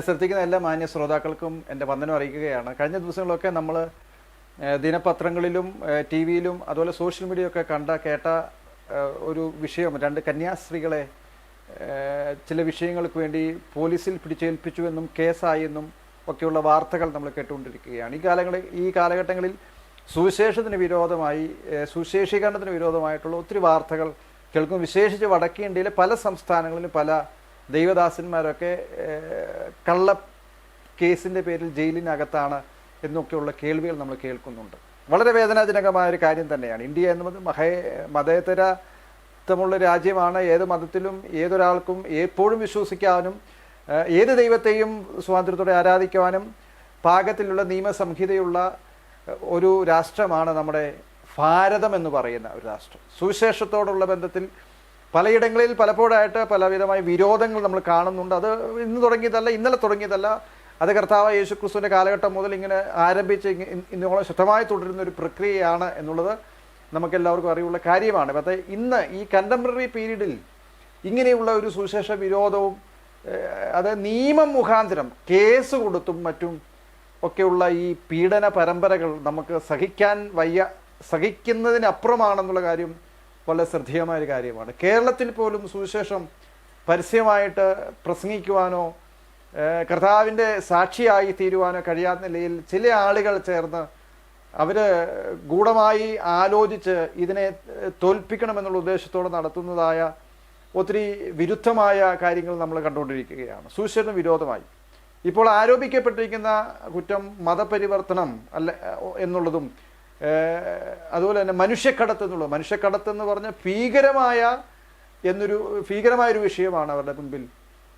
എന്നെ ശ്രദ്ധിക്കുന്ന എല്ലാ മാന്യ ശ്രോതാക്കൾക്കും എന്റെ വന്ദനം അറിയിക്കുകയാണ്. കഴിഞ്ഞ ദിവസങ്ങളൊക്കെ നമ്മൾ ദിനപത്രങ്ങളിലും ടി വിയിലും അതുപോലെ സോഷ്യൽ മീഡിയയൊക്കെ കണ്ട കേട്ട ഒരു വിഷയം രണ്ട് കന്യാസ്ത്രീകളെ ചില വിഷയങ്ങൾക്ക് വേണ്ടി പോലീസിൽ പിടിച്ചേൽപ്പിച്ചുവെന്നും കേസായെന്നും ഒക്കെയുള്ള വാർത്തകൾ നമ്മൾ കേട്ടുകൊണ്ടിരിക്കുകയാണ്. ഈ കാലങ്ങളിൽ ഈ കാലഘട്ടങ്ങളിൽ സുവിശേഷത്തിന് വിരോധമായി സുശേഷീകരണത്തിന് വിരോധമായിട്ടുള്ള ഒത്തിരി വാർത്തകൾ കേൾക്കും. വിശേഷിച്ച് വടക്കേ ഇന്ത്യയിലെ പല സംസ്ഥാനങ്ങളിലും പല ദൈവദാസന്മാരൊക്കെ കള്ള കേസിന്റെ പേരിൽ ജയിലിനകത്താണ് എന്നൊക്കെയുള്ള കേൾവികൾ നമ്മൾ കേൾക്കുന്നുണ്ട്. വളരെ വേദനാജനകമായ ഒരു കാര്യം തന്നെയാണ്. ഇന്ത്യ എന്നത് മഹേ മതേതരത്വമുള്ള രാജ്യമാണ്. ഏത് മതത്തിലും ഏതൊരാൾക്കും എപ്പോഴും വിശ്വസിക്കാനും ഏത് ദൈവത്തെയും സ്വാതന്ത്ര്യത്തോടെ ആരാധിക്കുവാനും പാകത്തിലുള്ള നിയമസംഹിതയുള്ള ഒരു രാഷ്ട്രമാണ് നമ്മുടെ ഭാരതം എന്ന് പറയുന്ന ഒരു രാഷ്ട്രം. സുവിശേഷത്തോടുള്ള ബന്ധത്തിൽ പലയിടങ്ങളിൽ പലപ്പോഴായിട്ട് പലവിധമായ വിരോധങ്ങൾ നമ്മൾ കാണുന്നുണ്ട്. അത് ഇന്ന് തുടങ്ങിയതല്ല ഇന്നലെ തുടങ്ങിയതല്ല. അത് കർത്താവ് യേശു ക്രിസ്തുവിന്റെ കാലഘട്ടം മുതൽ ഇങ്ങനെ ആരംഭിച്ച് ഇന്നോളം ശക്തമായി തുടരുന്ന ഒരു പ്രക്രിയയാണ് എന്നുള്ളത് നമുക്കെല്ലാവർക്കും അറിവുള്ള കാര്യമാണ്. പക്ഷേ ഇന്ന് ഈ കണ്ടംപററി പീരീഡിൽ ഇങ്ങനെയുള്ള ഒരു സുവിശേഷ വിരോധവും അത് നിയമം മുഖാന്തരം കേസ് കൊടുത്തും മറ്റും ഒക്കെയുള്ള ഈ പീഡന പരമ്പരകൾ നമുക്ക് സഹിക്കാൻ വയ്യ സഹിക്കുന്നതിനപ്പുറമാണെന്നുള്ള കാര്യം വളരെ ശ്രദ്ധേയമായ ഒരു കാര്യമാണ്. കേരളത്തിൽ പോലും സുവിശേഷം പരസ്യമായിട്ട് പ്രസംഗിക്കുവാനോ കർത്താവിന്റെ സാക്ഷിയായി തീരുവാനോ കഴിയാത്ത നിലയിൽ ചില ആളുകൾ ചേർന്ന് അവർ ഗൂഢമായി ആലോചിച്ച് ഇതിനെ തോൽപ്പിക്കണമെന്നുള്ള ഉദ്ദേശത്തോടെ നടത്തുന്നതായ ഒത്തിരി വിരുദ്ധമായ കാര്യങ്ങൾ നമ്മൾ കണ്ടുകൊണ്ടിരിക്കുകയാണ്. സുവിശേഷത്തിന് വിരോധമായി. ഇപ്പോൾ ആരോപിക്കപ്പെട്ടിരിക്കുന്ന കുറ്റം മതപരിവർത്തനം അല്ല എന്നുള്ളതും അതുപോലെ തന്നെ മനുഷ്യക്കടത്ത് എന്നുള്ളത്. മനുഷ്യക്കടത്ത് എന്ന് പറഞ്ഞ ഭീകരമായ എന്നൊരു ഭീകരമായൊരു വിഷയമാണ് അവരുടെ മുൻപിൽ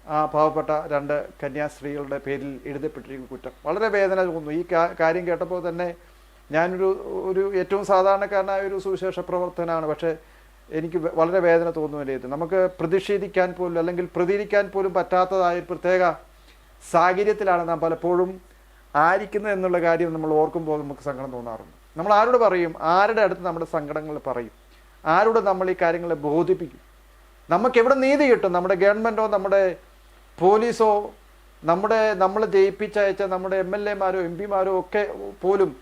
ആ പാവപ്പെട്ട രണ്ട് കന്യാസ്ത്രീകളുടെ പേരിൽ എഴുതപ്പെട്ടിരിക്കുന്ന കുറ്റം. വളരെ വേദന തോന്നുന്നു ഈ കാര്യം കേട്ടപ്പോൾ തന്നെ ഞാനൊരു ഒരു ഏറ്റവും സാധാരണക്കാരനായ ഒരു സുവിശേഷ പ്രവർത്തനാണ്. പക്ഷേ എനിക്ക് വളരെ വേദന തോന്നുന്നു ഇത്. നമുക്ക് പ്രതിഷേധിക്കാൻ പോലും അല്ലെങ്കിൽ പ്രതികരിക്കാൻ പോലും പറ്റാത്തതായ പ്രത്യേക സാഹചര്യത്തിലാണ് നാം പലപ്പോഴും ആയിരിക്കുന്നത് എന്നുള്ള കാര്യം നമ്മൾ ഓർക്കുമ്പോൾ നമുക്ക് സങ്കടം തോന്നാറുണ്ട്. നമ്മൾ ആരോട് പറയും? ആരുടെ അടുത്ത് നമ്മുടെ സങ്കടങ്ങൾ പറയും? ആരോട് നമ്മൾ ഈ കാര്യങ്ങളെ ബോധിപ്പിക്കും? നമുക്ക് എവിടെ നീതി കിട്ടും? നമ്മുടെ ഗവൺമെന്റോ നമ്മുടെ പോലീസോ നമ്മുടെ നമ്മൾ ജയിപ്പിച്ചയച്ച നമ്മുടെ എം എൽ എമാരോ എം പിമാരോ ഒക്കെ പോലും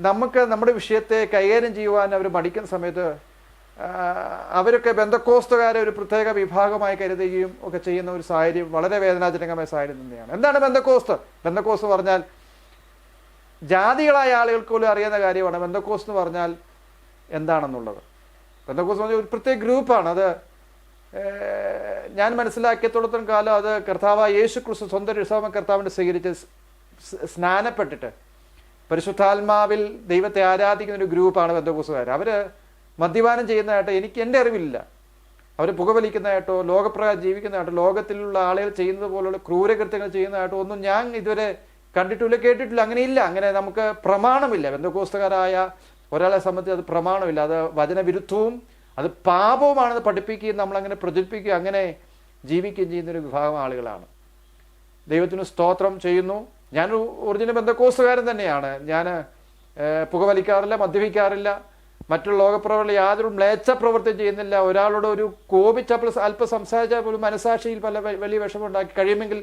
നമുക്ക് നമ്മുടെ വിഷയത്തെ കൈകാര്യം ചെയ്യുവാൻ അവർ മടിക്കുന്ന സമയത്ത് അവരൊക്കെ ബന്ധക്കോസ്തുകാരെ ഒരു പ്രത്യേക വിഭാഗമായി കരുതുകയും ഒക്കെ ചെയ്യുന്ന ഒരു സാഹചര്യം വളരെ വേദനാജനകമായ സാഹചര്യം തന്നെയാണ്. എന്താണ് ബന്ധക്കോസ്ത്? ബന്ധക്കോസ്ത് പറഞ്ഞാൽ ജാതികളായ ആളുകൾക്ക് പോലും അറിയുന്ന കാര്യമാണ് ബന്ധക്കോസ് എന്ന് പറഞ്ഞാൽ എന്താണെന്നുള്ളത്. ബന്ധക്കോസ് പറഞ്ഞാൽ ഒരു പ്രത്യേക ഗ്രൂപ്പാണ്. അത് ഞാൻ മനസ്സിലാക്കിയത്തോളത്തോളം കാലം അത് കർത്താവ് യേശു ക്രിസ്തു സ്വന്തം രക്ഷാമ കർത്താവിന്റെ സ്വീകരിച്ച് സ്നാനപ്പെട്ടിട്ട് പരിശുദ്ധാത്മാവിൽ ദൈവത്തെ ആരാധിക്കുന്ന ഒരു ഗ്രൂപ്പാണ് ബന്ധക്കോസുകാർ. അവർ മദ്യപാനം ചെയ്യുന്നതായിട്ട് എനിക്ക് എന്റെ അറിവില്ല അവർ പുകവലിക്കുന്നതായിട്ടോ ലോകപ്രകാരം ജീവിക്കുന്നതായിട്ടോ ലോകത്തിലുള്ള ആളുകൾ ചെയ്യുന്നത് പോലുള്ള ക്രൂരകൃത്യങ്ങൾ ചെയ്യുന്നതായിട്ടോ ഒന്നും ഞാൻ ഇതുവരെ കണ്ടിട്ടില്ല കേട്ടിട്ടില്ല അങ്ങനെയില്ല. അങ്ങനെ നമുക്ക് പ്രമാണമില്ല. ബന്ധുക്കോസ്തകരായ ഒരാളെ സംബന്ധിച്ച് അത് പ്രമാണമില്ല. അത് വചനവിരുദ്ധവും അത് പാപവുമാണെന്ന് പഠിപ്പിക്കുകയും നമ്മളങ്ങനെ പ്രചരിപ്പിക്കുകയും അങ്ങനെ ജീവിക്കുകയും ചെയ്യുന്നൊരു വിഭാഗം ആളുകളാണ്. ദൈവത്തിന് സ്തോത്രം ചെയ്യുന്നു. ഞാനൊരു ഒറിജിനൽ ബന്ധക്കോസുകാരൻ തന്നെയാണ്. ഞാൻ പുകവലിക്കാറില്ല മദ്യപിക്കാറില്ല മറ്റുള്ള ലോകപ്രവർത്തി യാതൊരു മ്ലേച്ച പ്രവൃത്തി ചെയ്യുന്നില്ല. ഒരാളോട് ഒരു കോപിച്ചപ്പോൾ അല്പം സംസാരിച്ചാൽ പോലും മനസാക്ഷിയിൽ പല വലിയ വലിയ വിഷമമുണ്ടാക്കി കഴിയുമെങ്കിൽ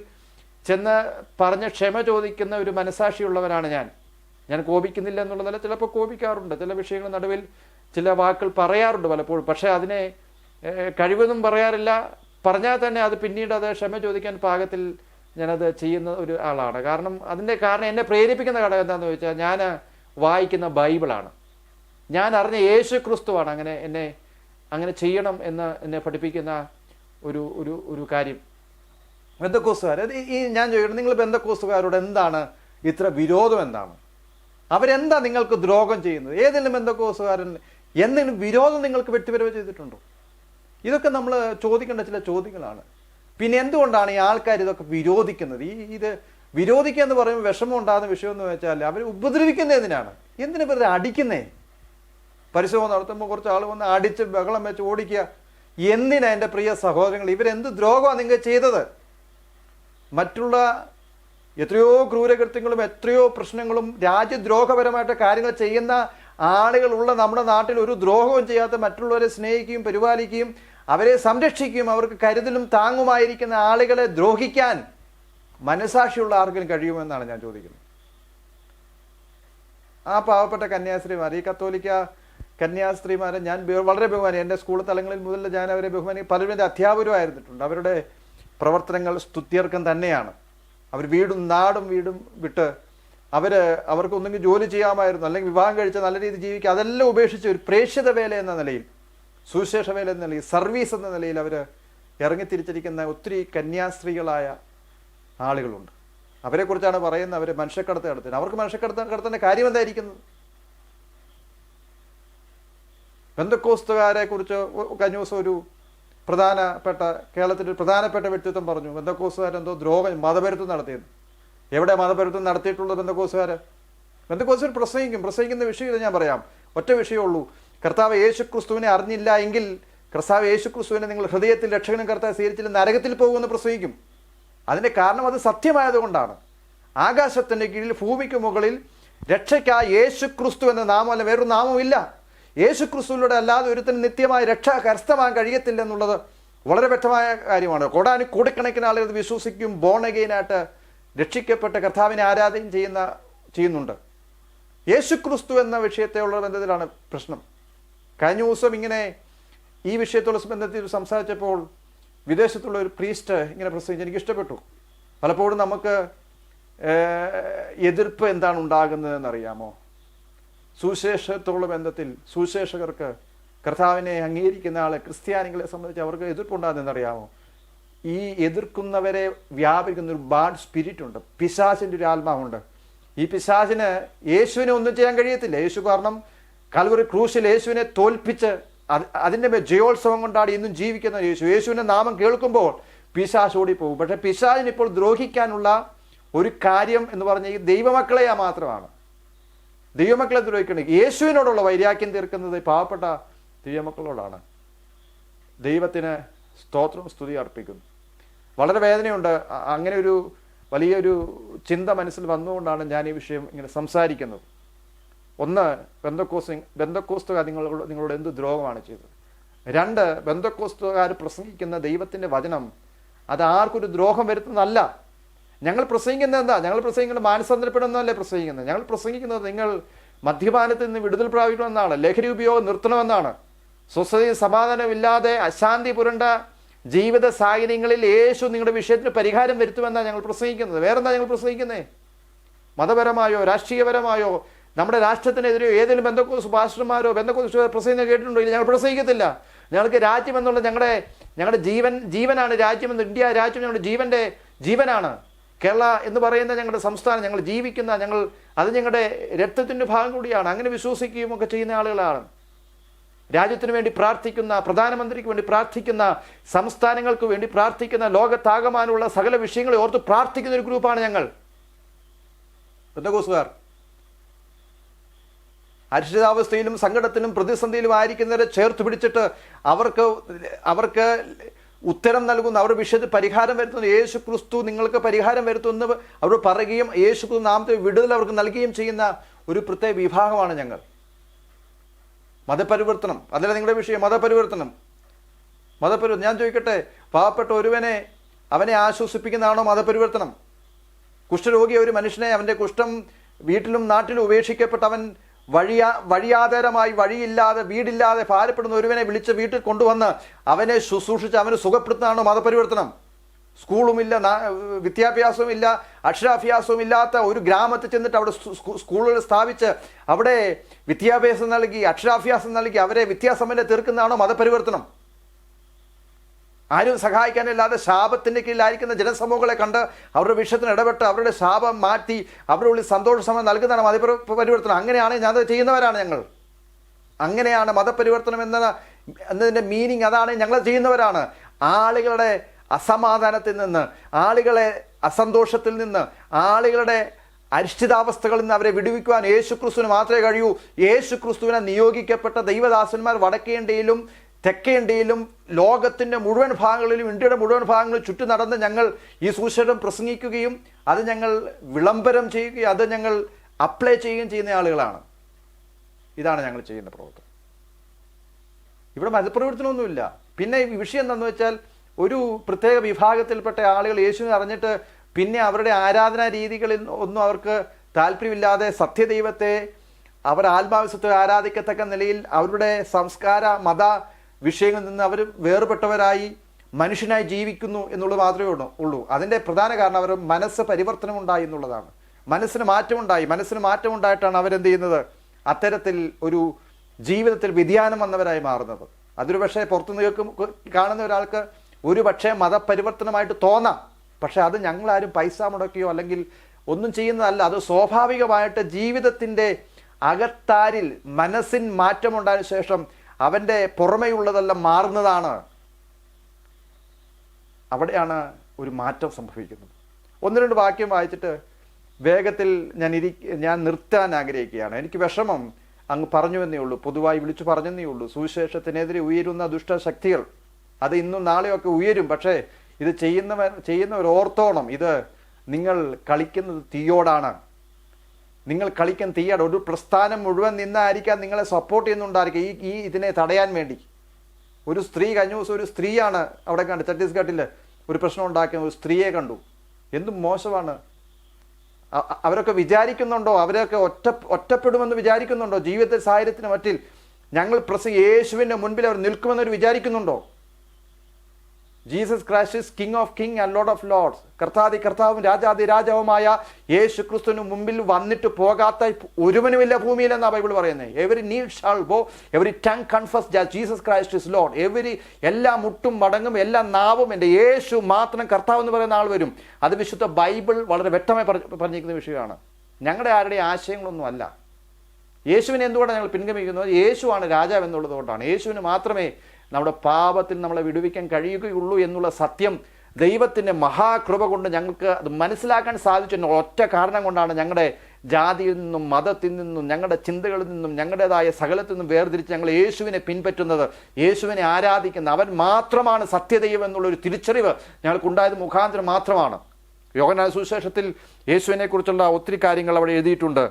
ചെന്ന് പറഞ്ഞ് ക്ഷമ ചോദിക്കുന്ന ഒരു മനസാക്ഷിയുള്ളവനാണ് ഞാൻ. ഞാൻ കോപിക്കുന്നില്ല എന്നുള്ളതല്ല ചിലപ്പോൾ കോപിക്കാറുണ്ട്. ചില വിഷയങ്ങൾ നടുവിൽ ചില വാക്കുകൾ പറയാറുണ്ട് പലപ്പോഴും. പക്ഷേ അതിനെ കഴിവൊന്നും പറയാറില്ല. പറഞ്ഞാൽ തന്നെ അത് പിന്നീട് അത് ക്ഷമ ചോദിക്കാൻ പാകത്തിൽ ഞാനത് ചെയ്യുന്ന ഒരു ആളാണ്. കാരണം അതിന്റെ കാരണം എന്നെ പ്രേരിപ്പിക്കുന്ന ഘടകം എന്താണെന്ന് ചോദിച്ചാൽ ഞാൻ വായിക്കുന്ന ബൈബിളാണ്. ഞാൻ അറിഞ്ഞ യേശു ക്രിസ്തുവാണ്. അങ്ങനെ എന്നെ അങ്ങനെ ചെയ്യണം എന്ന് എന്നെ പഠിപ്പിക്കുന്ന ഒരു ഒരു ഒരു കാര്യം. ബന്ധക്കോസുകാർ ഈ ഞാൻ ചോദിക്കണം നിങ്ങൾ ബന്ധക്കോസുകാരോട് എന്താണ് ഇത്ര വിരോധം എന്താണ്? അവരെന്താ നിങ്ങൾക്ക് ദ്രോഹം ചെയ്യുന്നത്? ഏതെങ്കിലും ബന്ധക്കോസുകാരൻ എന്തെങ്കിലും വിരോധം നിങ്ങൾക്ക് വ്യക്തിപരമായി ചെയ്തിട്ടുണ്ടോ? ഇതൊക്കെ നമ്മൾ ചോദിക്കേണ്ട ചില ചോദ്യങ്ങളാണ്. പിന്നെ എന്തുകൊണ്ടാണ് ഈ ആൾക്കാർ ഇതൊക്കെ വിരോധിക്കുന്നത്? ഈ ഇത് വിരോധിക്കുക എന്ന് പറയുമ്പോൾ വിഷമം ഉണ്ടാകുന്ന വിഷയം എന്ന് വെച്ചാൽ അവർ ഉപദ്രവിക്കുന്നത് എന്തിനാണ്? എന്തിനു വെറുതെ അടിക്കുന്നേ? പരിശോധന നടത്തുമ്പോൾ കുറച്ച് ആൾ വന്ന് അടിച്ച് ബഹളം വെച്ച് ഓടിക്കുക. എന്തിനാ എന്റെ പ്രിയ സഹോദരങ്ങൾ? ഇവരെന്ത് ദ്രോഹമാണ് നിങ്ങൾ ചെയ്തത്? മറ്റുള്ള എത്രയോ ക്രൂരകൃത്യങ്ങളും എത്രയോ പ്രശ്നങ്ങളും രാജ്യദ്രോഹപരമായിട്ട് കാര്യങ്ങൾ ചെയ്യുന്ന ആളുകളുള്ള നമ്മുടെ നാട്ടിൽ ഒരു ദ്രോഹവും ചെയ്യാത്ത മറ്റുള്ളവരെ സ്നേഹിക്കുകയും പരിപാലിക്കുകയും അവരെ സംരക്ഷിക്കുകയും അവർക്ക് കരുതലും താങ്ങുമായിരിക്കുന്ന ആളുകളെ ദ്രോഹിക്കാൻ മനസാക്ഷിയുള്ള ആർക്കും കഴിയുമെന്നാണ് ഞാൻ ചോദിക്കുന്നത്. ആ പാവപ്പെട്ട കന്യാസ്ത്രീമാർ ഈ കത്തോലിക്ക കന്യാസ്ത്രീമാരെ ഞാൻ വളരെ ബഹുമാനി. എന്റെ സ്കൂൾ തലങ്ങളിൽ മുതൽ ഞാൻ അവരെ ബഹുമാനി. പലരും എന്റെ അധ്യാപകരുമായിരുന്നിട്ടുണ്ട്. അവരുടെ പ്രവർത്തനങ്ങൾ സ്തുത്യർക്കം തന്നെയാണ്. അവർ വീടും നാടും വീടും വിട്ട് അവർ അവർക്ക് ഒന്നെങ്കിൽ ജോലി ചെയ്യാമായിരുന്നു അല്ലെങ്കിൽ വിവാഹം കഴിച്ച് നല്ല രീതിയിൽ ജീവിക്കുക അതെല്ലാം ഉപേക്ഷിച്ച് ഒരു പ്രേക്ഷിത വേല എന്ന നിലയിൽ സുവിശേഷ വേല എന്ന നിലയിൽ സർവീസ് എന്ന നിലയിൽ അവർ ഇറങ്ങിത്തിരിച്ചിരിക്കുന്ന ഒത്തിരി കന്യാസ്ത്രീകളായ ആളുകളുണ്ട്. അവരെക്കുറിച്ചാണ് പറയുന്നത് അവർ മനുഷ്യക്കടത്ത് നടത്തുന്നത്. അവർക്ക് മനുഷ്യക്കടത്ത് കടത്തേണ്ട കാര്യം എന്തായിരിക്കുന്നത് ബന്ധക്കോസ്തുകാരെ കുറിച്ച് കഴിഞ്ഞ ദിവസം ഒരു പ്രധാനപ്പെട്ട കേരളത്തിന്റെ പ്രധാനപ്പെട്ട വ്യക്തിത്വം പറഞ്ഞു. ബന്ധക്കോസുകാരെന്തോ ദ്രോഹം മതപരുത്തം നടത്തിയത് എവിടെ മതപരുത്തം നടത്തിയിട്ടുള്ളത് ബന്ധക്കോസുകാർ ബന്ധക്കോസുകാർ പ്രസംഗിക്കും. പ്രസംഗിക്കുന്ന വിഷയം ഞാൻ പറയാം. ഒറ്റ വിഷയമുള്ളൂ കർത്താവ് യേശു ക്രിസ്തുവിനെ അറിഞ്ഞില്ല എങ്കിൽ കർത്താവ് യേശു ക്രിസ്തുവിനെ നിങ്ങൾ ഹൃദയത്തിൽ രക്ഷകനും കർത്താവ് സ്വീകരിച്ചില്ല നരകത്തിൽ പോകുമെന്ന് പ്രസംഗിക്കും. അതിന്റെ കാരണം അത് സത്യമായതുകൊണ്ടാണ്. ആകാശത്തിന്റെ കീഴിൽ ഭൂമിക്ക് മുകളിൽ രക്ഷയ്ക്കായി യേശു ക്രിസ്തു എന്ന നാമം അല്ല വേറൊരു നാമമില്ല യേശു ക്രിസ്തുവിലൂടെ അല്ലാതെ ഒരുത്തിന് നിത്യമായ രക്ഷ കരസ്ഥമാകാൻ കഴിയത്തില്ല എന്നുള്ളത് വളരെ വ്യക്തമായ കാര്യമാണ്. കോടാനി കോടിക്കണക്കിന് ആളുകൾ വിശ്വസിക്കും ബോണഗെയിനായിട്ട് രക്ഷിക്കപ്പെട്ട കർത്താവിനെ ആരാധന ചെയ്യുന്ന ചെയ്യുന്നുണ്ട്. യേശു ക്രിസ്തു എന്ന വിഷയത്തെയുള്ള ബന്ധത്തിലാണ് പ്രശ്നം. കഴിഞ്ഞ ദിവസം ഇങ്ങനെ ഈ വിഷയത്തോട് ബന്ധത്തിൽ സംസാരിച്ചപ്പോൾ വിദേശത്തുള്ള ഒരു പ്രീസ്റ്റ് ഇങ്ങനെ പ്രസംഗിച്ച് എനിക്ക് ഇഷ്ടപ്പെട്ടു പലപ്പോഴും നമുക്ക് എതിർപ്പ് എന്താണ് ഉണ്ടാകുന്നതെന്ന് അറിയാമോ സുവിശേഷത്തോടുള്ള ബന്ധത്തിൽ സുവിശേഷകർക്ക് കർത്താവിനെ അംഗീകരിക്കുന്ന ആളെ ക്രിസ്ത്യാനികളെ സംബന്ധിച്ച് അവർക്ക് എതിർപ്പുണ്ടാകുന്നതെന്നറിയാമോ? ഈ എതിർക്കുന്നവരെ വ്യാപിക്കുന്ന ഒരു ബാഡ് സ്പിരിറ്റ് ഉണ്ട്. പിശാചിന്റെ ഒരു ആത്മാവുണ്ട്. ഈ പിശാചിന് യേശുവിനെ ഒന്നും ചെയ്യാൻ കഴിയത്തില്ല. യേശു കാരണം കൽവറി ക്രൂശിൽ യേശുവിനെ തോൽപ്പിച്ച് അത് അതിന്റെ മേൽ ജയോത്സവം കൊണ്ടാടി ഇന്നും ജീവിക്കുന്ന യേശു. യേശുവിന്റെ നാമം കേൾക്കുമ്പോൾ പിശാച് ഓടിപ്പോകും. പക്ഷേ പിശാചിന് ഇപ്പോൾ ദ്രോഹിക്കാനുള്ള ഒരു കാര്യം എന്ന് പറഞ്ഞാൽ ഈ ദൈവമക്കളെയാ മാത്രമാണ്. ദൈവമക്കളെ ദ്രോഹിക്കണം. യേശുവിനോടുള്ള വൈരാഗ്യം തീർക്കുന്നത് പാവപ്പെട്ട ദൈവമക്കളോടാണ്. ദൈവത്തിന് സ്തോത്രം സ്തുതി അർപ്പിക്കുന്നു. വളരെ വേദനയുണ്ട്. അങ്ങനെ ഒരു വലിയൊരു ചിന്ത മനസ്സിൽ വന്നുകൊണ്ടാണ് ഞാൻ ഈ വിഷയം ഇങ്ങനെ സംസാരിക്കുന്നത്. ഒന്ന് ബന്ധക്കോസ് ബന്ധക്കോസ്തുകാർ നിങ്ങളോട് നിങ്ങളോട് എന്ത് ദ്രോഹമാണ് ചെയ്തത്? രണ്ട് ബന്ധക്കോസ്തുകാർ പ്രസംഗിക്കുന്ന ദൈവത്തിന്റെ വചനം അത് ആർക്കൊരു ദ്രോഹം വരുത്തുന്നതല്ല. ഞങ്ങൾ പ്രസംഗിക്കുന്നത് എന്താ? ഞങ്ങൾ പ്രസംഗിക്കുന്നത് മാനസാന്തരപ്പെടുന്നതല്ലേ പ്രസംഗിക്കുന്നത്? ഞങ്ങൾ പ്രസംഗിക്കുന്നത് നിങ്ങൾ മദ്യപാനത്തിൽ നിന്ന് വിടുതൽ പ്രാപിക്കണമെന്നാണ്. ലഹരി ഉപയോഗം നിർത്തണമെന്നാണ്. സ്വസ്ഥതയും സമാധാനമില്ലാതെ അശാന്തി പുരണ്ട ജീവിത സാഹചര്യങ്ങളിൽ യേശു നിങ്ങളുടെ വിഷയത്തിന് പരിഹാരം വരുത്തുമെന്നാണ് ഞങ്ങൾ പ്രസംഗിക്കുന്നത്. വേറെന്താ ഞങ്ങൾ പ്രസംഗിക്കുന്നത് മതപരമായോ രാഷ്ട്രീയപരമായോ നമ്മുടെ രാഷ്ട്രത്തിനെതിരെയോ ഏതെങ്കിലും ബന്ധക്കോസ് പാസ്റ്റർമാരോ ബന്ധക്കോസ് പ്രസംഗം കേട്ടിട്ടുണ്ടോ? ഇല്ല ഞങ്ങൾ പ്രസംഗിക്കത്തില്ല. ഞങ്ങൾക്ക് രാജ്യം എന്നുള്ള ഞങ്ങളുടെ ഞങ്ങളുടെ ജീവൻ ജീവനാണ് രാജ്യം എന്ന് ഇന്ത്യ രാജ്യം ഞങ്ങളുടെ ജീവന്റെ ജീവനാണ്. കേരള എന്ന് പറയുന്ന ഞങ്ങളുടെ സംസ്ഥാനം ഞങ്ങൾ ജീവിക്കുന്ന ഞങ്ങൾ അത് ഞങ്ങളുടെ രക്തത്തിന്റെ ഭാഗം കൂടിയാണ്. അങ്ങനെ വിശ്വസിക്കുകയും ഒക്കെ ചെയ്യുന്ന ആളുകളാണ്. രാജ്യത്തിന് വേണ്ടി പ്രാർത്ഥിക്കുന്ന പ്രധാനമന്ത്രിക്ക് വേണ്ടി പ്രാർത്ഥിക്കുന്ന സംസ്ഥാനങ്ങൾക്ക് വേണ്ടി പ്രാർത്ഥിക്കുന്ന ലോകത്താകമാനുള്ള സകല വിഷയങ്ങളെ ഓർത്ത് പ്രാർത്ഥിക്കുന്ന ഒരു ഗ്രൂപ്പാണ് ഞങ്ങൾ. ബന്ധകോസുകാർ അരിഷിതാവസ്ഥയിലും സങ്കടത്തിലും പ്രതിസന്ധിയിലും ആയിരിക്കുന്നവരെ ചേർത്ത് പിടിച്ചിട്ട് അവർക്ക് അവർക്ക് ഉത്തരം നൽകുന്ന അവരുടെ വിഷയത്തിൽ പരിഹാരം വരുത്തുന്ന യേശു ക്രിസ്തു നിങ്ങൾക്ക് പരിഹാരം വരുത്തുമെന്ന് അവർ പറയുകയും യേശു ക്രിസ്തു നാമത്തെ വിടുതൽ അവർക്ക് നൽകുകയും ചെയ്യുന്ന ഒരു പ്രത്യേക വിഭാഗമാണ് ഞങ്ങൾ. മതപരിവർത്തനം. അതല്ല നിങ്ങളുടെ വിഷയം? മതപരിവർത്തനം. മതപരിവർത്തനം. ഞാൻ ചോദിക്കട്ടെ പാവപ്പെട്ട ഒരുവനെ അവനെ ആശ്വസിപ്പിക്കുന്നതാണോ മതപരിവർത്തനം? കുഷ്ഠരോഗിയ ഒരു മനുഷ്യനെ അവന്റെ കുഷ്ഠം വീട്ടിലും നാട്ടിലും ഉപേക്ഷിക്കപ്പെട്ട അവൻ വഴിയാ വഴിയാധാരമായി വഴിയില്ലാതെ വീടില്ലാതെ ഭാരപ്പെടുന്ന ഒരുവനെ വിളിച്ച് വീട്ടിൽ കൊണ്ടുവന്ന് അവനെ ശുശ്രൂഷിച്ച് അവന് സുഖപ്പെടുത്തുന്നതാണോ മതപരിവർത്തനം. സ്കൂളുമില്ല വിദ്യാഭ്യാസവും ഇല്ല അക്ഷരാഭ്യാസവും ഇല്ലാത്ത ഒരു ഗ്രാമത്തിൽ ചെന്നിട്ട് അവിടെ സ്കൂ- സ്കൂ- സ്കൂളുകൾ സ്ഥാപിച്ച് അവിടെ വിദ്യാഭ്യാസം നൽകി അക്ഷരാഭ്യാസം നൽകി അവരെ വിദ്യാസമ്പന്നെ തീർക്കുന്നതാണോ മതപരിവർത്തനം? ആരും സഹായിക്കാനില്ലാതെ ശാപത്തിന്റെ കീഴിലായിരിക്കുന്ന ജനസമൂഹങ്ങളെ കണ്ട് അവരുടെ വിഷയത്തിന് ഇടപെട്ട് അവരുടെ ശാപം മാറ്റി അവരുടെ ഉള്ളിൽ സന്തോഷസമയം നൽകുന്നതാണ് മതപരിവർത്തനം. അങ്ങനെയാണ് ഞാൻ ചെയ്യുന്നവരാണ് ഞങ്ങൾ. അങ്ങനെയാണ് മതപരിവർത്തനം എന്ന എന്നതിന്റെ മീനിങ് അതാണ് ഞങ്ങൾ ചെയ്യുന്നവരാണ്. ആളുകളുടെ അസമാധാനത്തിൽ നിന്ന് ആളുകളെ അസന്തോഷത്തിൽ നിന്ന് ആളുകളുടെ അരിഷ്ഠിതാവസ്ഥകളിൽ നിന്ന് അവരെ വിടുവിക്കുവാൻ യേശുക്രിസ്തുവിന് മാത്രമേ കഴിയൂ. യേശുക്രിസ്തുവിനെ നിയോഗിക്കപ്പെട്ട ദൈവദാസന്മാർ വടക്കേ ഇന്ത്യയിലും തെക്കേ ഇന്ത്യയിലും ലോകത്തിന്റെ മുഴുവൻ ഭാഗങ്ങളിലും ഇന്ത്യയുടെ മുഴുവൻ ഭാഗങ്ങളിലും ചുറ്റി നടന്ന് ഞങ്ങൾ ഈ സുശേഷം പ്രസംഗിക്കുകയും അത് ഞങ്ങൾ വിളംബരം ചെയ്യുകയും അത് ഞങ്ങൾ അപ്ലൈ ചെയ്യുകയും ചെയ്യുന്ന ആളുകളാണ്. ഇതാണ് ഞങ്ങൾ ചെയ്യുന്ന പ്രവർത്തനം. ഇവിടെ മതപ്രവർത്തനമൊന്നുമില്ല. പിന്നെ വിഷയം എന്താണെന്ന് വെച്ചാൽ ഒരു പ്രത്യേക വിഭാഗത്തിൽപ്പെട്ട ആളുകൾ യേശുവിനെ അറിഞ്ഞിട്ട് പിന്നെ അവരുടെ ആരാധനാ രീതികളിൽ ഒന്നും അവർക്ക് താല്പര്യമില്ലാതെ സത്യദൈവത്തെ അവർ ആത്മാവിശ്വത്തെ ആരാധിക്കത്തക്ക നിലയിൽ അവരുടെ സംസ്കാര മത വിഷയങ്ങളിൽ നിന്ന് അവർ വേർപെട്ടവരായി മനുഷ്യനായി ജീവിക്കുന്നു എന്നുള്ളത് മാത്രമേ ഉള്ളൂ അതിന്റെ പ്രധാന കാരണം അവർ മനസ്സ് പരിവർത്തനം ഉണ്ടായി എന്നുള്ളതാണ്. മനസ്സിന് മാറ്റമുണ്ടായി. മനസ്സിന് മാറ്റമുണ്ടായിട്ടാണ് അവരെന്ത് ചെയ്യുന്നത്? അത്തരത്തിൽ ഒരു ജീവിതത്തിൽ വ്യതിയാനം വന്നവരായി മാറുന്നത്. അതൊരു പക്ഷേ പുറത്തു നിൽക്കും കാണുന്ന ഒരാൾക്ക് ഒരു പക്ഷേ മതപരിവർത്തനമായിട്ട് തോന്നാം. പക്ഷേ അത് ഞങ്ങളാരും പൈസ മുടക്കിയോ അല്ലെങ്കിൽ ഒന്നും ചെയ്യുന്നതല്ല. അത് സ്വാഭാവികമായിട്ട് ജീവിതത്തിന്റെ അകത്താരിൽ മനസ്സിൻ മാറ്റമുണ്ടായതിനു ശേഷം അവന്റെ പുറമെയുള്ളതെല്ലാം മാറുന്നതാണ്. അവിടെയാണ് ഒരു മാറ്റം സംഭവിക്കുന്നത്. ഒന്ന് രണ്ട് വാക്യം വായിച്ചിട്ട് വേഗത്തിൽ ഞാൻ ഇരി ഞാൻ നിർത്താൻ ആഗ്രഹിക്കുകയാണ്. എനിക്ക് വിഷമം അങ്ങ് പറഞ്ഞു എന്നേ ഉള്ളൂ. പൊതുവായി വിളിച്ചു പറഞ്ഞെന്നേ ഉള്ളൂ. സുവിശേഷത്തിനെതിരെ ഉയരുന്ന ദുഷ്ടശക്തികൾ അത് ഇന്നും നാളെയൊക്കെ ഉയരും. പക്ഷേ ഇത് ചെയ്യുന്നവർ ചെയ്യുന്നവർ ഓർത്തോണം ഇത് നിങ്ങൾ കളിക്കുന്നത് തീയോടാണ്. നിങ്ങൾ കളിക്കാൻ തീയോട് ഒരു പ്രസ്ഥാനം മുഴുവൻ നിന്നായിരിക്കാം നിങ്ങളെ സപ്പോർട്ട് ചെയ്യുന്നുണ്ടായിരിക്കും ഈ ഈ ഇതിനെ തടയാൻ വേണ്ടി. ഒരു സ്ത്രീ കഴിഞ്ഞ ദിവസം ഒരു സ്ത്രീയാണ് അവിടെ കണ്ട് ഛത്തീസ്ഗഡിൽ ഒരു പ്രശ്നം ഉണ്ടാക്കിയ ഒരു സ്ത്രീയെ കണ്ടു. എന്തും മോശമാണ്? അവരൊക്കെ വിചാരിക്കുന്നുണ്ടോ? അവരൊക്കെ ഒറ്റ ഒറ്റപ്പെടുമെന്ന് വിചാരിക്കുന്നുണ്ടോ? ജീവിത സാഹചര്യത്തിന് മറ്റിൽ ഞങ്ങൾ പ്രസ യേശുവിന്റെ മുൻപിൽ അവർ നിൽക്കുമെന്നവർ വിചാരിക്കുന്നുണ്ടോ? Jesus Christ is king of king and lord of lords കർത്താതി കർത്താവും രാജാതി രാജാവുമായ യേശു ക്രിസ്തുവിന് മുമ്പിൽ വന്നിട്ട് പോകാത്ത ഒരുവനുമില്ല ഭൂമിയിൽ എന്നാ ബൈബിൾ പറയുന്നത് every knee shall bow every tongue confess Jesus Christ is lord every എല്ലാ മുട്ടും മടങ്ങും എല്ലാ നാവും എന്റെ യേശു മാത്രം കർത്താവ് എന്ന് പറയുന്ന ആൾ വരും. അത് വിശുദ്ധ ബൈബിൾ വളരെ വ്യക്തമായി പറഞ്ഞ- പറഞ്ഞിരിക്കുന്ന വിഷയമാണ്. ഞങ്ങളുടെ ആരുടെയും ആശയങ്ങളൊന്നും അല്ല. യേശുവിനെ എന്തുകൊണ്ടാണ് ഞങ്ങൾ പിൻഗമിക്കുന്നത്? യേശുവാണ് രാജാവ് എന്നുള്ളത് കൊണ്ടാണ്. യേശുവിന് മാത്രമേ നമ്മുടെ പാപത്തിൽ നമ്മളെ വിടുവിക്കാൻ കഴിയുകയുള്ളൂ എന്നുള്ള സത്യം ദൈവത്തിന്റെ മഹാകൃപ കൊണ്ട് ഞങ്ങൾക്ക് അത് മനസ്സിലാക്കാൻ സാധിച്ചു ഒറ്റ കാരണം കൊണ്ടാണ് ഞങ്ങളുടെ ജാതിയിൽ നിന്നും മതത്തിൽ നിന്നും ഞങ്ങളുടെ ചിന്തകളിൽ നിന്നും ഞങ്ങളുടേതായ സകലത്തിൽ നിന്നും വേർതിരിച്ച് ഞങ്ങൾ യേശുവിനെ പിൻപറ്റുന്നത് യേശുവിനെ ആരാധിക്കുന്ന അവൻ മാത്രമാണ് സത്യദൈവം എന്നുള്ളൊരു തിരിച്ചറിവ് ഞങ്ങൾക്കുണ്ടായത് മുഖാന്തരം മാത്രമാണ്. യോഗനായ സുവിശേഷത്തിൽ യേശുവിനെക്കുറിച്ചുള്ള ഒത്തിരി കാര്യങ്ങൾ അവിടെ എഴുതിയിട്ടുണ്ട്.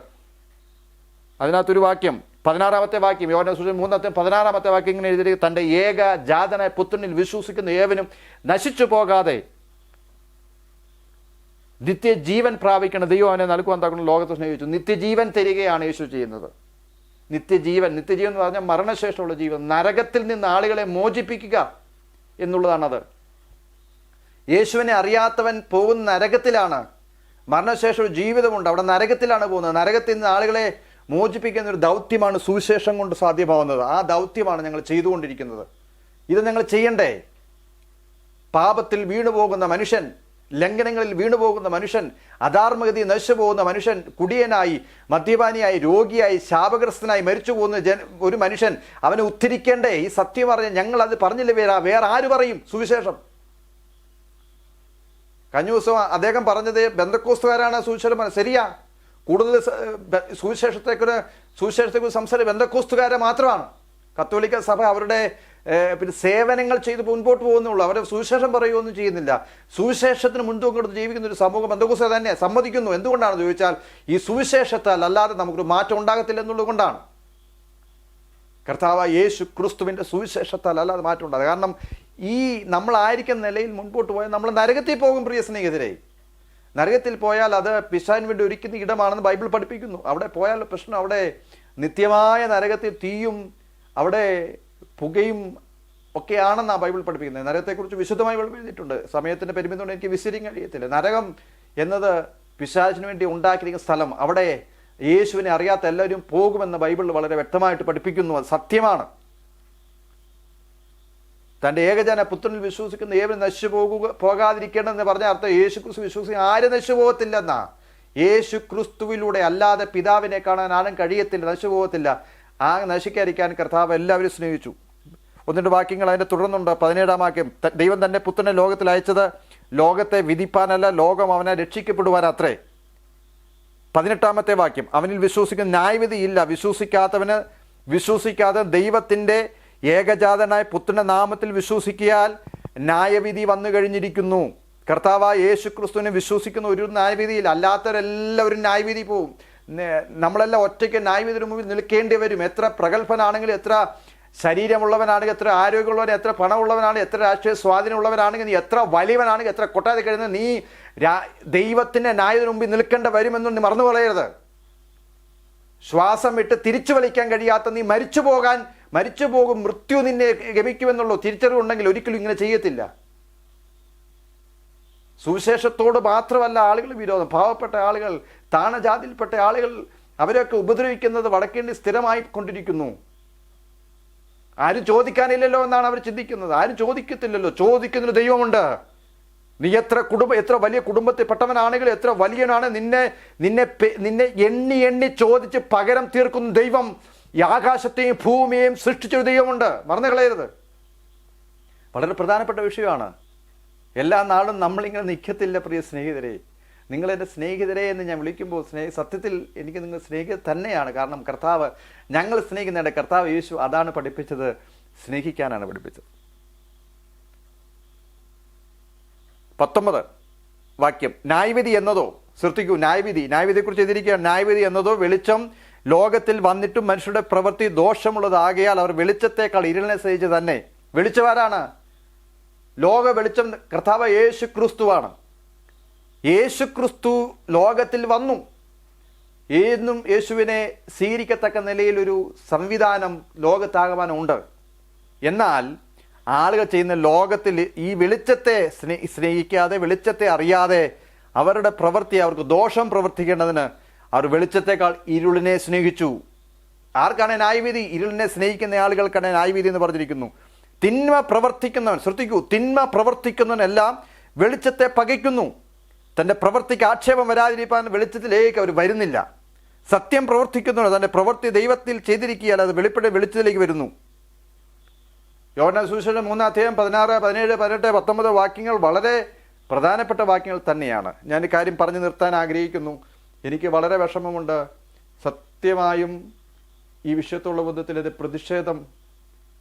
അതിനകത്തൊരു വാക്യം പതിനാറാമത്തെ വാക്യം യോഹന സുവിശേഷം മൂന്നാമത്തെ പതിനാറാമത്തെ വാക്യം ഇങ്ങനെ എഴുതിയിരിക്കുക തന്റെ ഏക ജാതനായ പുത്രനിൽ വിശ്വസിക്കുന്ന ഏവനും നശിച്ചു പോകാതെ നിത്യജീവൻ പ്രാപിക്കണം. ദൈവം അവനെ നൽകുവാൻ തക്കണം ലോകത്തെ സ്നേഹിച്ചു. നിത്യജീവൻ തരികയാണ് യേശു ചെയ്യുന്നത്. നിത്യജീവൻ നിത്യജീവൻ എന്ന് പറഞ്ഞാൽ മരണശേഷമുള്ള ജീവൻ. നരകത്തിൽ നിന്ന് ആളുകളെ മോചിപ്പിക്കുക എന്നുള്ളതാണത്. യേശുവിനെ അറിയാത്തവൻ പോകുന്ന നരകത്തിലാണ്. മരണശേഷം ജീവിതമുണ്ട്. അവിടെ നരകത്തിലാണ് പോകുന്നത്. നരകത്തിൽ നിന്ന് ആളുകളെ മോചിപ്പിക്കുന്ന ഒരു ദൗത്യമാണ് സുവിശേഷം കൊണ്ട് സാധ്യമാവുന്നത്. ആ ദൗത്യമാണ് ഞങ്ങൾ ചെയ്തുകൊണ്ടിരിക്കുന്നത്. ഇത് ഞങ്ങൾ ചെയ്യണ്ടേ? പാപത്തിൽ വീണുപോകുന്ന മനുഷ്യൻ ലംഘനങ്ങളിൽ വീണുപോകുന്ന മനുഷ്യൻ അധാർമികതി നശിച്ചു പോകുന്ന മനുഷ്യൻ കുടിയനായി മദ്യപാനിയായി രോഗിയായി ശാപഗ്രസ്തനായി മരിച്ചു പോകുന്ന ജന ഒരു മനുഷ്യൻ അവനെ ഉദ്ധരിക്കേണ്ടേ? ഈ സത്യം പറഞ്ഞ ഞങ്ങൾ അത് പറഞ്ഞില്ല? വേറെ വേറെ ആര് പറയും സുവിശേഷം? കഴിഞ്ഞ ദിവസം അദ്ദേഹം പറഞ്ഞത് ബന്ധക്കോസ്തുകാരാണ് സുവിശേഷം ശരിയാ? കൂടുതൽ സുവിശേഷത്തെക്കുറിച്ച് സുവിശേഷത്തെക്കുറിച്ച് സംസാരം ബന്ധക്കോസ്തുകാരെ മാത്രമാണ്. കത്തോലിക്ക സഭ അവരുടെ പിന്നെ സേവനങ്ങൾ ചെയ്ത് മുൻപോട്ട് പോകുന്നുള്ളൂ. അവരെ സുവിശേഷം പറയുകയൊന്നും ചെയ്യുന്നില്ല. സുവിശേഷത്തിന് മുൻതൂക്കം കൊടുത്ത് ജീവിക്കുന്ന ഒരു സമൂഹം ബന്ധക്കോസ്ത തന്നെ സമ്മതിക്കുന്നു. എന്തുകൊണ്ടാണെന്ന് ചോദിച്ചാൽ ഈ സുവിശേഷത്താൽ അല്ലാതെ നമുക്കൊരു മാറ്റം ഉണ്ടാകത്തില്ല എന്നുള്ളത് കൊണ്ടാണ്. കർത്താവ് യേശു ക്രിസ്തുവിന്റെ സുവിശേഷത്താൽ അല്ലാതെ മാറ്റം ഉണ്ടാകും കാരണം ഈ നമ്മളായിരിക്കുന്ന നിലയിൽ മുൻപോട്ട് പോയാൽ നമ്മൾ നരകത്തിൽ പോകും പ്രിയ സ്നേഹിതരെ. നരകത്തിൽ പോയാൽ അത് പിശാൻ വേണ്ടി ഒരുക്കുന്ന ഇടമാണെന്ന് ബൈബിൾ പഠിപ്പിക്കുന്നു. അവിടെ പോയാൽ പ്രശ്നം അവിടെ നിത്യമായ നരകത്തിൽ തീയും അവിടെ പുകയും ഒക്കെയാണെന്നാണ് ബൈബിൾ പഠിപ്പിക്കുന്നത്. നരകത്തെക്കുറിച്ച് വിശുദ്ധമായി എഴുതിയിട്ടുണ്ട്. സമയത്തിന്റെ പരിമിതി കൊണ്ട് എനിക്ക് വിസ്തരിക്കാൻ കഴിയത്തില്ല. നരകം എന്നത് പിശാചിന് വേണ്ടി ഉണ്ടാക്കിയിരിക്കുന്ന സ്ഥലം. അവിടെ യേശുവിനെ അറിയാത്ത എല്ലാവരും പോകുമെന്ന് ബൈബിൾ വളരെ വ്യക്തമായിട്ട് പഠിപ്പിക്കുന്നു. അത് സത്യമാണ്. തന്റെ ഏകജന പുത്രനിൽ വിശ്വസിക്കുന്ന ഏവരും നശിച്ചു പോകുക പോകാതിരിക്കണമെന്ന് പറഞ്ഞ അർത്ഥം യേശു ക്രിസ്തു വിശ്വസിക്കുന്ന ആരും നശിച്ചു പോകത്തില്ലെന്നാ. യേശു ക്രിസ്തുവിലൂടെ അല്ലാതെ പിതാവിനെ കാണാൻ ആരും കഴിയത്തില്ല നശിച്ചു പോകത്തില്ല. ആ നശിക്കാതിരിക്കാൻ കർത്താവ് എല്ലാവരും സ്നേഹിച്ചു. ഒന്നിന്റെ വാക്യങ്ങൾ അതിന്റെ തുടർന്നുണ്ട്. പതിനേഴാം വാക്യം ദൈവം തന്റെ പുത്രനെ ലോകത്തിൽ അയച്ചത് ലോകത്തെ വിധിപ്പാനല്ല ലോകം അവനെ രക്ഷിക്കപ്പെടുവാൻ അത്രേ പതിനെട്ടാമത്തെ വാക്യം അവനിൽ വിശ്വസിക്കുന്ന ന്യായവിധിയില്ല. വിശ്വസിക്കാത്തവന് വിശ്വസിക്കാതെ ദൈവത്തിന്റെ ഏകജാതനായ പുത്രന്റെ നാമത്തിൽ വിശ്വസിക്കിയാൽ ന്യായവിധി വന്നു കഴിഞ്ഞിരിക്കുന്നു. കർത്താവ് യേശു ക്രിസ്തുവിനെ വിശ്വസിക്കുന്ന ഒരു ന്യായവിധിയിൽ അല്ലാത്തവരെല്ലാവരും ന്യായവിധി പോവും. നമ്മളെല്ലാം ഒറ്റയ്ക്ക് ന്യായവിധിയുടെ മുമ്പിൽ നിൽക്കേണ്ടി വരും. എത്ര പ്രഗത്ഭനാണെങ്കിലും എത്ര ശരീരമുള്ളവനാണെങ്കിൽ എത്ര ആരോഗ്യമുള്ളവൻ എത്ര പണമുള്ളവനാണ് എത്ര രാഷ്ട്രീയ സ്വാധീനമുള്ളവനാണെങ്കിൽ നീ എത്ര വലിയവനാണെങ്കിൽ എത്ര കൊട്ടാതെ കഴിയുന്ന നീ ദൈവത്തിന്റെ ന്യായത്തിന് മുമ്പിൽ നിൽക്കേണ്ട വരുമെന്നും മറന്നു കളയരുത് ശ്വാസം വിട്ട് തിരിച്ചു വലിക്കാൻ കഴിയാത്ത നീ മരിച്ചു പോകാൻ മരിച്ചു പോകും മൃത്യു നിന്നെ ഗമിക്കുമെന്നുള്ളൂ തിരിച്ചറിവുണ്ടെങ്കിൽ ഒരിക്കലും ഇങ്ങനെ ചെയ്യത്തില്ല. സുവിശേഷത്തോട് മാത്രമല്ല ആളുകൾ വിരോധം. പാവപ്പെട്ട ആളുകൾ താണജാതിയിൽപ്പെട്ട ആളുകൾ അവരൊക്കെ ഉപദ്രവിക്കുന്നത് വടക്കേണ്ടി സ്ഥിരമായി കൊണ്ടിരിക്കുന്നു. ആരും ചോദിക്കാനില്ലല്ലോ എന്നാണ് അവർ ചിന്തിക്കുന്നത്. ആരും ചോദിക്കത്തില്ലല്ലോ. ചോദിക്കുന്നൊരു ദൈവമുണ്ട്. നീ എത്ര കുടുംബ എത്ര വലിയ കുടുംബത്തിൽ പെട്ടവനാണെങ്കിലും എത്ര വലിയനാണ് നിന്നെ നിന്നെ നിന്നെ എണ്ണി എണ്ണി ചോദിച്ച് പകരം തീർക്കുന്ന ദൈവം. ഈ ആകാശത്തെയും ഭൂമിയെയും സൃഷ്ടിച്ചൊരു ദൈവമുണ്ട്. മറന്നു കളയരുത്. വളരെ പ്രധാനപ്പെട്ട വിഷയമാണ്. എല്ലാ നാളും നമ്മളിങ്ങനെ നിൽക്കത്തില്ല പ്രിയ സ്നേഹിതരെ. നിങ്ങളെന്റെ സ്നേഹിതരെ എന്ന് ഞാൻ വിളിക്കുമ്പോൾ സ്നേഹ സത്യത്തിൽ എനിക്ക് നിങ്ങൾ സ്നേഹിത തന്നെയാണ്. കാരണം കർത്താവ് ഞങ്ങൾ സ്നേഹിക്കുന്നതിന്റെ കർത്താവ് യേശു അതാണ് പഠിപ്പിച്ചത്. സ്നേഹിക്കാനാണ് പഠിപ്പിച്ചത്. പത്തൊമ്പത്. വാക്യം. ന്യായവിധി എന്നതോ ശ്രദ്ധിക്കൂ ന്യായവിധി. ന്യായവിധിയെക്കുറിച്ച് എഴുതിയിരിക്കുകയാണ്. ന്യായവിധി എന്നതോ വെളിച്ചം ലോകത്തിൽ വന്നിട്ടും മനുഷ്യരുടെ പ്രവൃത്തി ദോഷമുള്ളതാകിയാൽ അവർ വെളിച്ചത്തേക്കാൾ ഇരുളിനെ സഹിച്ച് തന്നെ. വെളിച്ചവാരാണ്. ലോക വെളിച്ചം കർത്താവ് യേശു ക്രിസ്തുവാണ് യേശു ക്രിസ്തു ലോകത്തിൽ വന്നു. എന്നും യേശുവിനെ സ്വീകരിക്കത്തക്ക നിലയിൽ ഒരു സംവിധാനം ലോകത്താകമാനമുണ്ട് എന്നാൽ ആളുകൾ ചെയ്യുന്ന ലോകത്തിൽ ഈ വെളിച്ചത്തെ സ്നേ സ്നേഹിക്കാതെ വെളിച്ചത്തെ അറിയാതെ അവരുടെ പ്രവൃത്തി അവർക്ക് ദോഷം പ്രവർത്തിക്കേണ്ടതിന് അവർ വെളിച്ചത്തെക്കാൾ ഇരുളിനെ സ്നേഹിച്ചു. ആർക്കാണ് ന്യായവിധി? ഇരുളിനെ സ്നേഹിക്കുന്ന ആളുകൾക്കാണ് ന്യായവിധി എന്ന് പറഞ്ഞിരിക്കുന്നു. തിന്മ പ്രവർത്തിക്കുന്നവൻ ശ്രദ്ധിക്കൂ തിന്മ പ്രവർത്തിക്കുന്നവനെല്ലാം വെളിച്ചത്തെ പകയ്ക്കുന്നു. തന്റെ പ്രവൃത്തിക്ക് ആക്ഷേപം വരാതിരിക്കാൻ വെളിച്ചത്തിലേക്ക് അവർ വരുന്നില്ല. സത്യം പ്രവർത്തിക്കുന്നവൻ തന്റെ പ്രവൃത്തി ദൈവത്തിൽ ചെയ്തിരിക്കുകയാൽ അത് വെളിപ്പെടെ വെളിച്ചത്തിലേക്ക് വരുന്നു. യോന സുശേഷം മൂന്നാം അധ്യായം പതിനാറ് പതിനേഴ് പതിനെട്ട് പത്തൊമ്പത് വാക്യങ്ങൾ വളരെ പ്രധാനപ്പെട്ട വാക്യങ്ങൾ തന്നെയാണ്. ഞാൻ കാര്യം പറഞ്ഞു നിർത്താൻ ആഗ്രഹിക്കുന്നു. എനിക്ക് വളരെ വിഷമമുണ്ട്. സത്യമായും ഈ വിഷയത്തുള്ള ബന്ധത്തിൽ ഇത് പ്രതിഷേധം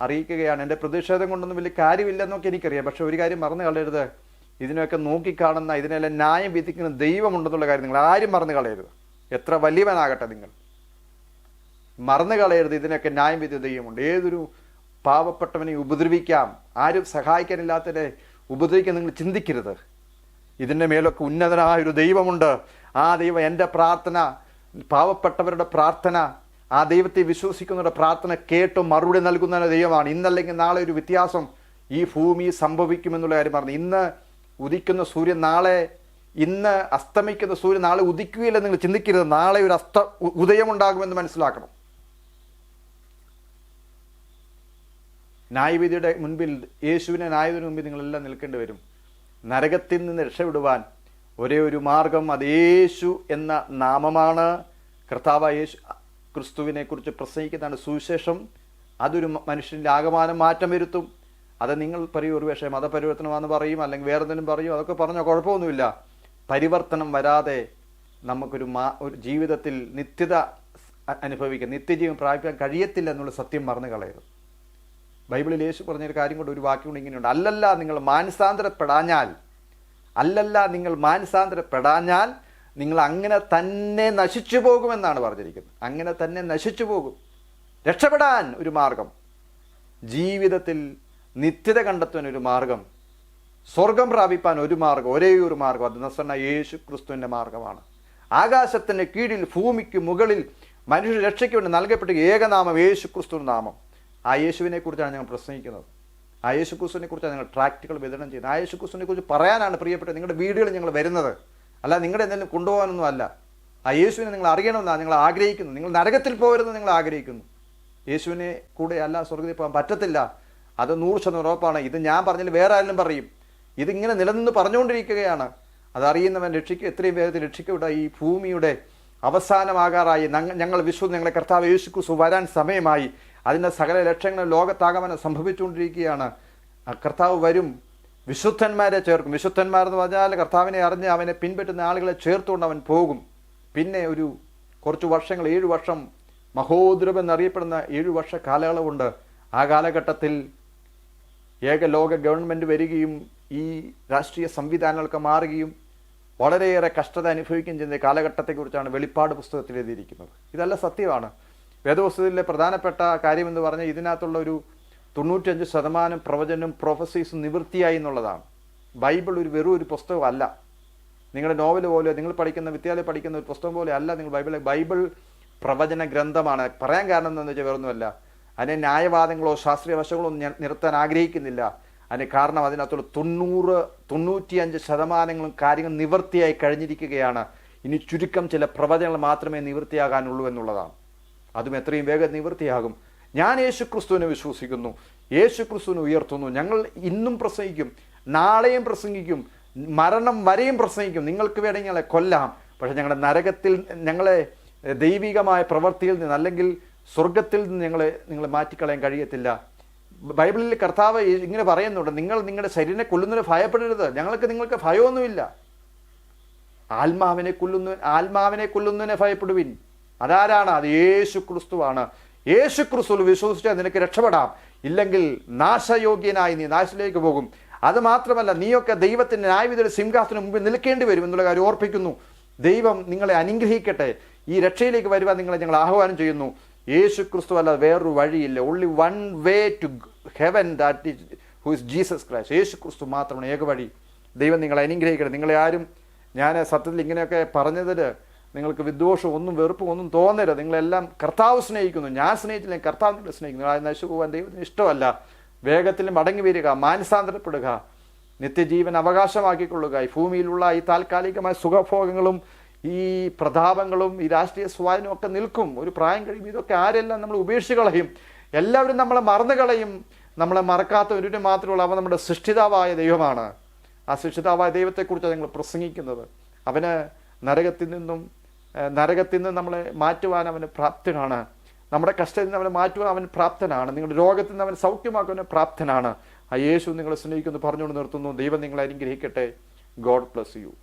അറിയിക്കുകയാണ്. എന്റെ പ്രതിഷേധം കൊണ്ടൊന്നും വലിയ കാര്യമില്ലെന്നൊക്കെ എനിക്കറിയാം. പക്ഷെ ഒരു കാര്യം മറന്നു കളയരുത്. ഇതിനൊക്കെ നോക്കിക്കാണുന്ന ഇതിനെല്ലാം ന്യായം വിധിക്കുന്ന ദൈവമുണ്ടെന്നുള്ള കാര്യം നിങ്ങൾ ആരും മറന്നു കളയരുത്. എത്ര വലിയവനാകട്ടെ നിങ്ങൾ. മറന്നു കളയരുത്. ഇതിനൊക്കെ ന്യായം വിധി ദൈവമുണ്ട്. ഏതൊരു പാവപ്പെട്ടവനെ ഉപദ്രവിക്കാം. ആരും സഹായിക്കാനില്ലാത്തതിനെ ഉപദ്രവിക്കാൻ നിങ്ങൾ ചിന്തിക്കരുത്. ഇതിന്റെ മേലൊക്കെ ഉന്നതനായ ഒരു ദൈവമുണ്ട്. ആ ദൈവം എന്റെ പ്രാർത്ഥന പാവപ്പെട്ടവരുടെ പ്രാർത്ഥന ആ ദൈവത്തെ വിശ്വസിക്കുന്നവരുടെ പ്രാർത്ഥന കേട്ട് മറുപടി നൽകുന്ന ദൈവമാണ്. ഇന്നല്ലെങ്കിൽ നാളെ ഒരു വ്യത്യാസം ഈ ഭൂമി സംഭവിക്കുമെന്നുള്ള കാര്യം പറഞ്ഞു. ഇന്ന് ഉദിക്കുന്ന സൂര്യൻ നാളെ ഇന്ന് അസ്തമിക്കുന്ന സൂര്യൻ നാളെ ഉദിക്കുകയില്ല നിങ്ങൾ ചിന്തിക്കരുത്. നാളെ ഒരു അസ്ത ഉദയമുണ്ടാകുമെന്ന് മനസ്സിലാക്കണം. ന്യായവിധിയുടെ മുൻപിൽ യേശുവിനെ ന്യായവിധിയുടെ മുമ്പിൽ നിങ്ങളെല്ലാം നിൽക്കേണ്ടി വരും. നരകത്തിൽ നിന്ന് രക്ഷപ്പെടുവാൻ ഒരേ ഒരു മാർഗം അത് യേശു എന്ന നാമമാണ്. കർത്താവ് യേശു ക്രിസ്തുവിനെ കുറിച്ച് പ്രസംഗിക്കുന്നതാണ് സുവിശേഷം. അതൊരു മനുഷ്യന്റെ ആകമാനം മാറ്റം വരുത്തും. അത് നിങ്ങൾ പറയും ഒരു പക്ഷേ മതപരിവർത്തനമാണെന്ന് പറയും അല്ലെങ്കിൽ വേറെ എന്തെങ്കിലും പറയും അതൊക്കെ പറഞ്ഞാൽ കുഴപ്പമൊന്നുമില്ല. പരിവർത്തനം വരാതെ നമുക്കൊരു മാ ഒരു ജീവിതത്തിൽ നിത്യത അനുഭവിക്കുക നിത്യജീവൻ പ്രാപിക്കാൻ കഴിയത്തില്ല എന്നുള്ള സത്യം മറന്നു കളയരുത്. ബൈബിളിൽ യേശു പറഞ്ഞൊരു കാര്യം കൊണ്ട് ഒരു വാക്യം കൊണ്ട് ഇങ്ങനെയുണ്ട്. അല്ലല്ല നിങ്ങൾ മാനസാന്തരപ്പെടാഞ്ഞാൽ അല്ലല്ല നിങ്ങൾ മാനസാന്തരപ്പെടാഞ്ഞാൽ നിങ്ങൾ അങ്ങനെ തന്നെ നശിച്ചു പോകുമെന്നാണ് പറഞ്ഞിരിക്കുന്നത്. അങ്ങനെ തന്നെ നശിച്ചു പോകും. രക്ഷപ്പെടാൻ ഒരു മാർഗം. ജീവിതത്തിൽ നിത്യത കണ്ടെത്താൻ ഒരു മാർഗം. സ്വർഗം പ്രാപിപ്പാൻ ഒരു മാർഗം ഒരേ ഒരു മാർഗം. അത് നസണ്ണ യേശു ക്രിസ്തുവിന്റെ മാർഗമാണ്. ആകാശത്തിന്റെ കീഴിൽ ഭൂമിക്ക് മുകളിൽ മനുഷ്യ രക്ഷയ്ക്ക് വേണ്ടി നൽകപ്പെട്ട ഏകനാമം യേശു ക്രിസ്തു നാമം. ആ യേശുവിനെ കുറിച്ചാണ് ഞങ്ങൾ പ്രസംഗിക്കുന്നത്. ആ യേശു ക്രിസ്തുവിനെ നിങ്ങൾ ട്രാക്റ്റുകൾ വിതരണം ചെയ്യുന്നത് ആ യേശു ക്രിസ്തുവിനെ കുറിച്ച് പറയാനാണ് പ്രിയപ്പെട്ട നിങ്ങളുടെ വീടുകളിൽ ഞങ്ങൾ വരുന്നത്. അല്ല നിങ്ങളുടെ എന്തെങ്കിലും കൊണ്ടുപോകാനൊന്നും അല്ല. ആ യേശുവിനെ നിങ്ങൾ അറിയണമെന്നാണ് നിങ്ങൾ ആഗ്രഹിക്കുന്നു. നിങ്ങൾ നരകത്തിൽ പോകരുതെന്ന് നിങ്ങൾ ആഗ്രഹിക്കുന്നു. യേശുവിനെ കൂടെ അല്ല സ്വർഗത്തിൽ പോകാൻ പറ്റത്തില്ല. അത് നൂറ് ശതമാനം ഉറപ്പാണ്. ഇത് ഞാൻ പറഞ്ഞാൽ വേറെ ആരെങ്കിലും പറയും. ഇതിങ്ങനെ നിലനിന്ന് പറഞ്ഞുകൊണ്ടിരിക്കുകയാണ്. അതറിയുന്നവൻ രക്ഷിക്കുക എത്രയും വേഗത്തിൽ രക്ഷിക്കപ്പെട്ട ഈ ഭൂമിയുടെ അവസാനമാകാറായി ഞങ്ങൾ വിശ്വ ഞങ്ങളെ കർത്താവ് യേശുക്കുസു വരാൻ സമയമായി. അതിന്റെ സകല ലക്ഷ്യങ്ങളും ലോകത്താകമനം സംഭവിച്ചുകൊണ്ടിരിക്കുകയാണ്. കർത്താവ് വരും. വിശുദ്ധന്മാരെ ചേർക്കും. വിശുദ്ധന്മാരെന്ന് പറഞ്ഞാൽ കർത്താവിനെ അറിഞ്ഞ് അവനെ പിൻപറ്റുന്ന ആളുകളെ ചേർത്തുകൊണ്ട് അവൻ പോകും. പിന്നെ ഒരു കുറച്ച് വർഷങ്ങൾ ഏഴു വർഷം മഹോദ്രവം എന്നറിയപ്പെടുന്ന ഏഴു വർഷ കാലയളവുണ്ട്. ആ കാലഘട്ടത്തിൽ ഏക ലോക ഗവൺമെന്റ് വരികയും ഈ രാഷ്ട്രീയ സംവിധാനങ്ങളൊക്കെ മാറുകയും വളരെയേറെ കഷ്ടത അനുഭവിക്കുകയും ചെയ്യുന്ന കാലഘട്ടത്തെക്കുറിച്ചാണ് വെളിപ്പാട് പുസ്തകത്തിൽ എഴുതിയിരിക്കുന്നത്. ഇതെല്ലാം സത്യമാണ്. വേദവസ്തുതിലെ പ്രധാനപ്പെട്ട കാര്യം എന്ന് പറഞ്ഞാൽ ഇതിനകത്തുള്ള ഒരു തൊണ്ണൂറ്റഞ്ച് ശതമാനം പ്രവചനം പ്രൊഫസീസ് നിവൃത്തിയായി എന്നുള്ളതാണ്. ബൈബിൾ ഒരു വെറും ഒരു പുസ്തകമല്ല. നിങ്ങളുടെ നോവൽ പോലെ നിങ്ങൾ പഠിക്കുന്ന വിദ്യാലയം പഠിക്കുന്ന ഒരു പുസ്തകം പോലെ അല്ല നിങ്ങൾ ബൈബിൾ ബൈബിൾ പ്രവചന ഗ്രന്ഥമാണ്. പറയാൻ കാരണം എന്താണെന്ന് വെച്ചാൽ വേറൊന്നുമല്ല. അതിനെ ന്യായവാദങ്ങളോ ശാസ്ത്രീയ വശങ്ങളോ ഞാൻ നിർത്താൻ ആഗ്രഹിക്കുന്നില്ല. അതിന് കാരണം അതിനകത്തുള്ള തൊണ്ണൂറ് തൊണ്ണൂറ്റിയഞ്ച് ശതമാനങ്ങളും കാര്യങ്ങൾ നിവൃത്തിയായി കഴിഞ്ഞിരിക്കുകയാണ്. ഇനി ചുരുക്കം ചില പ്രവചനങ്ങൾ മാത്രമേ നിവൃത്തിയാകാനുള്ളൂ എന്നുള്ളതാണ്. അതും എത്രയും വേഗം നിവൃത്തിയാകും. ഞാൻ യേശു ക്രിസ്തുവിനെ വിശ്വസിക്കുന്നു. യേശു ക്രിസ്തുവിനെ ഉയർത്തുന്നു. ഞങ്ങൾ ഇന്നും പ്രസംഗിക്കും. നാളെയും പ്രസംഗിക്കും. മരണം വരെയും പ്രസംഗിക്കും. നിങ്ങൾക്ക് വേണമെങ്കിൽ ഞങ്ങളെ കൊല്ലാം. പക്ഷേ ഞങ്ങളുടെ നരകത്തിൽ ഞങ്ങളെ ദൈവികമായ പ്രവൃത്തിയിൽ നിന്ന് അല്ലെങ്കിൽ സ്വർഗത്തിൽ നിന്ന് ഞങ്ങളെ നിങ്ങളെ മാറ്റിക്കളയാൻ കഴിയത്തില്ല. ബൈബിളിൽ കർത്താവ് ഇങ്ങനെ പറയുന്നുണ്ട്. നിങ്ങൾ നിങ്ങളുടെ ശരീരനെ കൊല്ലുന്നതിന് ഭയപ്പെടരുത്. ഞങ്ങൾക്ക് നിങ്ങൾക്ക് ഭയമൊന്നുമില്ല. ആത്മാവിനെ കൊല്ലുന്നു ആത്മാവിനെ കൊല്ലുന്നതിനെ ഭയപ്പെടുവിൻ. അതാരാണ്? അത് യേശു ക്രിസ്തുവാണ് യേശു ക്രിസ്തുവിൽ വിശ്വസിച്ചാൽ നിനക്ക് രക്ഷപ്പെടാം. ഇല്ലെങ്കിൽ നാശയോഗ്യനായി നീ നാശത്തിലേക്ക് പോകും. അത് മാത്രമല്ല നീയൊക്കെ ദൈവത്തിന്റെ ന്യായവിധിയുടെ സിംഹാസത്തിന് മുമ്പിൽ നിൽക്കേണ്ടി വരും എന്നുള്ള കാര്യം ഓർപ്പിക്കുന്നു. ദൈവം നിങ്ങളെ അനുഗ്രഹിക്കട്ടെ. ഈ രക്ഷയിലേക്ക് വരുവാൻ നിങ്ങളെ ഞങ്ങൾ ആഹ്വാനം ചെയ്യുന്നു. യേശു ക്രിസ്തു അല്ല വേറൊരു വഴിയില്ല. Only one way to heaven that is who is Jesus Christ യേശു ക്രിസ്തു മാത്രമാണ് ഏക വഴി. ദൈവം നിങ്ങളെ അനുഗ്രഹിക്കട്ടെ. നിങ്ങളെ ആരും ഞാൻ സത്യത്തിൽ ഇങ്ങനെയൊക്കെ പറഞ്ഞതിൽ നിങ്ങൾക്ക് വിദ്വേഷം ഒന്നും വെറുപ്പും ഒന്നും തോന്നരുത്. നിങ്ങളെല്ലാം കർത്താവ് സ്നേഹിക്കുന്നു. ഞാൻ സ്നേഹിച്ചില്ല കർത്താവ് നിങ്ങളെ സ്നേഹിക്കുന്നു. ആ നശിച്ചു പോകാൻ ദൈവത്തിന് ഇഷ്ടമല്ല. വേഗത്തിൽ മടങ്ങി വരിക മാനസാന്തരപ്പെടുക നിത്യജീവൻ അവകാശമാക്കിക്കൊള്ളുക. ഈ ഭൂമിയിലുള്ള ഈ താൽക്കാലികമായ സുഖഭോഗങ്ങളും ഈ പ്രതാപങ്ങളും ഈ രാഷ്ട്രീയ സ്വാധീനവും ഒക്കെ നിൽക്കും. ഒരു പ്രായം കഴിയുമ്പോൾ ഇതൊക്കെ ആരെല്ലാം നമ്മൾ ഉപേക്ഷിച്ച് കളയും? എല്ലാവരും നമ്മളെ മറന്നു കളയും. നമ്മളെ മറക്കാത്ത ഒരു മാത്രമുള്ള അവ നമ്മുടെ സൃഷ്ടിതാവായ ദൈവമാണ്. ആ സൃഷ്ടിതാവായ ദൈവത്തെക്കുറിച്ച് നിങ്ങൾ പ്രസംഗിക്കുന്നത്. അവന് നരകത്തിൽ നിന്നും നരകത്തിൽ നിന്ന് നമ്മളെ മാറ്റുവാൻ അവന് പ്രാപ്തനാണ്. നമ്മുടെ കഷ്ടത്തിൽ നിന്ന് അവനെ മാറ്റുവാൻ അവൻ പ്രാപ്തനാണ്. നിങ്ങളുടെ രോഗത്തിൽ നിന്ന് അവൻ സൗഖ്യമാക്കുവാൻ പ്രാപ്തനാണ്. ആ യേശു നിങ്ങളെ സ്നേഹിക്കുന്നു പറഞ്ഞുകൊണ്ട് നിർത്തുന്നു. ദൈവം നിങ്ങളെ അനുഗ്രഹിക്കട്ടെ. God bless you.